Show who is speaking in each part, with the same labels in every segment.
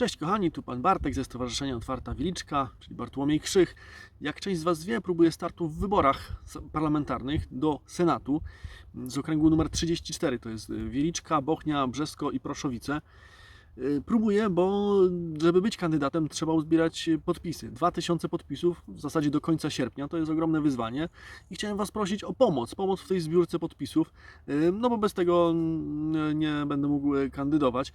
Speaker 1: Cześć kochani, tu pan Bartek ze Stowarzyszenia Otwarta Wiliczka, czyli Bartłomiej Krzych. Jak część z Was wie, próbuję startu w wyborach parlamentarnych do Senatu z okręgu numer 34, to jest y, Wiliczka, Bochnia, Brzesko i Proszowice. Y, Próbuję, bo żeby być kandydatem trzeba uzbierać podpisy. 2000 podpisów w zasadzie do końca sierpnia, to jest ogromne wyzwanie i chciałem Was prosić o pomoc, pomoc w tej zbiórce podpisów, y, no bo bez tego nie będę mógł kandydować.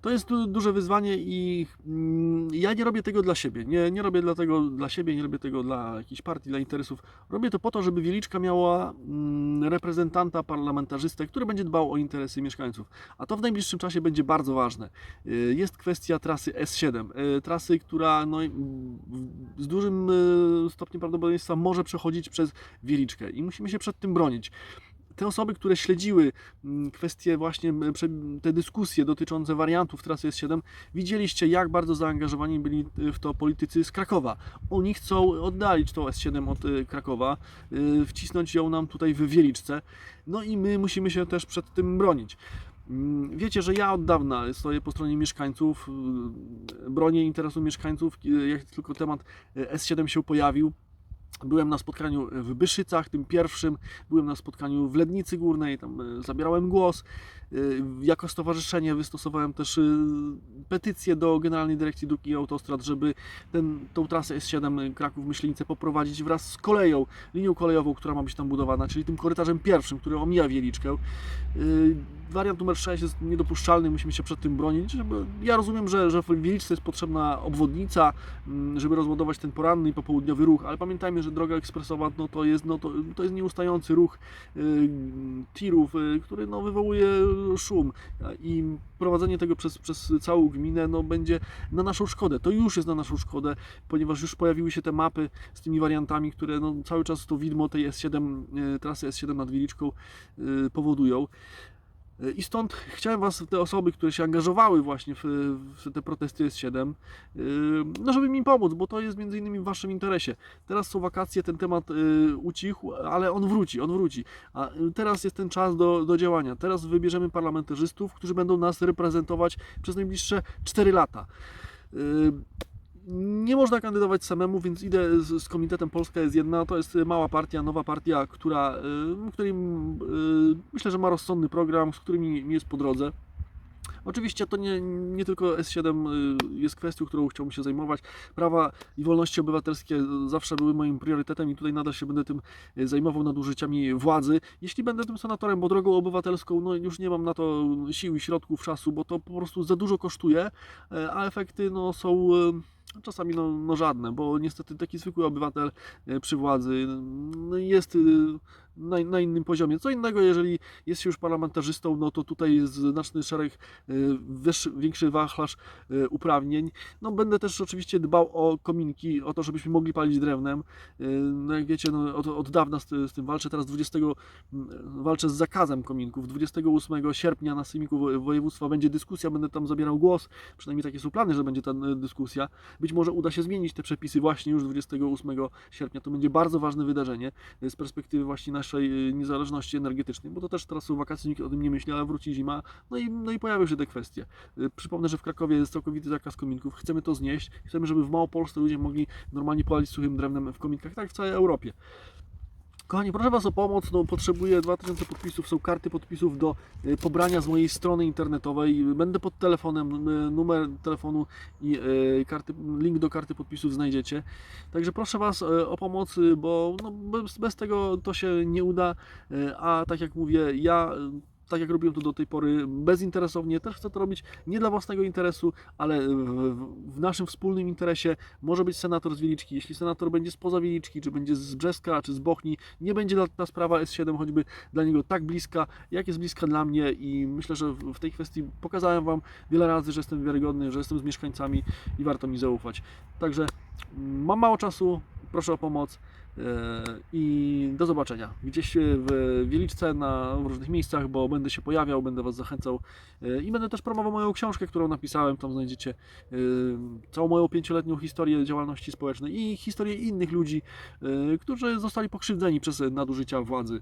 Speaker 1: To jest du- duże wyzwanie i mm, ja nie robię tego dla siebie. Nie, nie robię tego dla siebie, nie robię tego dla jakiejś partii, dla interesów. Robię to po to, żeby Wieliczka miała mm, reprezentanta, parlamentarzystę, który będzie dbał o interesy mieszkańców. A to w najbliższym czasie będzie bardzo ważne. Y, Jest kwestia trasy S7. y, Trasy, która no, z dużym y, stopniem prawdopodobieństwa może przechodzić przez Wieliczkę i musimy się przed tym bronić te osoby, które śledziły mm, kwestie właśnie m, prze- te dyskusje dotyczące wariantów trasy S7, widzieliście jak bardzo zaangażowani byli y, w to politycy z Krakowa. Oni chcą oddalić tą S7 od y, Krakowa, y, wcisnąć ją nam tutaj w Wieliczce, no i my musimy się też przed tym bronić. Mm, Wiecie, że ja od dawna stoję po stronie mieszkańców, bronię interesu mieszkańców, jak tylko temat y, S7 się pojawił. Byłem na spotkaniu w Byszycach, tym pierwszym, byłem na spotkaniu w Lednicy Górnej, tam e, zabierałem głos. E, Jako stowarzyszenie wystosowałem też e, petycję do Generalnej Dyrekcji Dróg i Autostrad, żeby ten, tą trasę S7 Kraków-Myślenice poprowadzić wraz z koleją, linią kolejową, która ma być tam budowana, czyli tym korytarzem pierwszym, który omija Wieliczkę. E, Wariant numer 6 jest niedopuszczalny, musimy się przed tym bronić. Ja rozumiem, że, że w Wieliczce jest potrzebna obwodnica, mm, żeby rozładować ten poranny i popołudniowy ruch, ale pamiętajmy, że droga ekspresowa no to, jest, no to, to jest nieustający ruch y, tirów, y, który no, wywołuje szum i prowadzenie tego przez, przez całą gminę no, będzie na naszą szkodę. To już jest na naszą szkodę, ponieważ już pojawiły się te mapy z tymi wariantami, które no, cały czas to widmo tej S7, y, trasy S7 nad Wieliczką y, powodują. I stąd chciałem Was, te osoby, które się angażowały właśnie w, w te protesty S7, yy, no żeby mi pomóc, bo to jest między innymi w Waszym interesie. Teraz są wakacje, ten temat yy, ucichł, ale on wróci, on wróci. A teraz jest ten czas do, do działania. Teraz wybierzemy parlamentarzystów, którzy będą nas reprezentować przez najbliższe 4 lata. Nie można kandydować samemu, więc idę z, z Komitetem Polska jest jedna. To jest mała partia, nowa partia, która, y, której y, myślę, że ma rozsądny program, z którym mi mi jest po drodze. Oczywiście to nie, nie tylko S7 y, jest kwestią, którą chciałbym się zajmować. Prawa i wolności obywatelskie zawsze były moim priorytetem i tutaj nadal się będę tym y, zajmował nadużyciami władzy. Jeśli będę tym senatorem, bo drogą obywatelską no już nie mam na to sił i środków, czasu, bo to po prostu za dużo kosztuje, y, a efekty no, są czasami no, no żadne, bo niestety taki zwykły obywatel przy władzy no, jest na, na innym poziomie. Co innego, jeżeli jest się już parlamentarzystą, no to tutaj jest znaczny szereg y, wyższy, większy wachlarz y, uprawnień. No będę też oczywiście dbał o kominki, o to, żebyśmy mogli palić drewnem. Y, No jak wiecie, no od, od dawna z, z tym walczę. Teraz 20 mm, walczę z zakazem kominków. 28 sierpnia na Sejmiku Wo- Województwa będzie dyskusja, będę tam zabierał głos. Przynajmniej takie są plany, że będzie ta dyskusja. Być może uda się zmienić te przepisy właśnie już 28 sierpnia. To będzie bardzo ważne wydarzenie z perspektywy właśnie naszej y, niezależności energetycznej, bo to też teraz są wakacje, nikt o tym nie myśli, ale wróci zima, no i, no i pojawią się te kwestie. Y, Przypomnę, że w Krakowie jest całkowity zakaz kominków, chcemy to znieść, chcemy, żeby w Małopolsce ludzie mogli normalnie palić suchym drewnem w kominkach, tak w całej Europie. Kochani, proszę Was o pomoc. No, potrzebuję 2000 podpisów. Są karty podpisów do y, pobrania z mojej strony internetowej. Będę pod telefonem, y, numer telefonu i y, karty, link do karty podpisów znajdziecie. Także proszę Was o pomoc, bo no, bez, bez tego to się nie uda. A tak jak mówię, ja. Tak jak robiłem to do tej pory, bezinteresownie, też chcę to robić nie dla własnego interesu, ale w, w- w naszym wspólnym interesie może być senator z Wieliczki. Jeśli senator będzie spoza Wieliczki, czy będzie z Brzeska, czy z Bochni, nie będzie ta- ta sprawa S7 choćby dla niego tak bliska, jak jest bliska dla mnie i myślę, że w w tej kwestii pokazałem Wam wiele razy, że jestem wiarygodny, że jestem z mieszkańcami i warto mi zaufać. Także mm, mam mało czasu, proszę o pomoc e, i do zobaczenia gdzieś w Wieliczce, na w różnych miejscach, bo będę się pojawiał, będę Was zachęcał e, i będę też promował moją książkę, którą napisałem, tam znajdziecie e, całą moją pięcioletnią historię działalności społecznej i historię innych ludzi, e, którzy zostali pokrzywdzeni przez nadużycia władzy.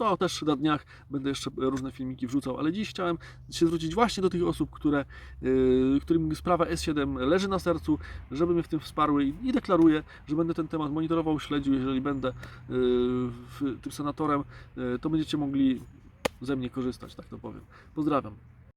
Speaker 1: To też na dniach będę jeszcze różne filmiki wrzucał, ale dziś chciałem się zwrócić właśnie do tych osób, które, yy, którym sprawa S7 leży na sercu, żeby mnie w tym wsparły i deklaruję, że będę ten temat monitorował, śledził, jeżeli będę w- tym senatorem, yy, to będziecie mogli ze mnie korzystać, tak to powiem. Pozdrawiam.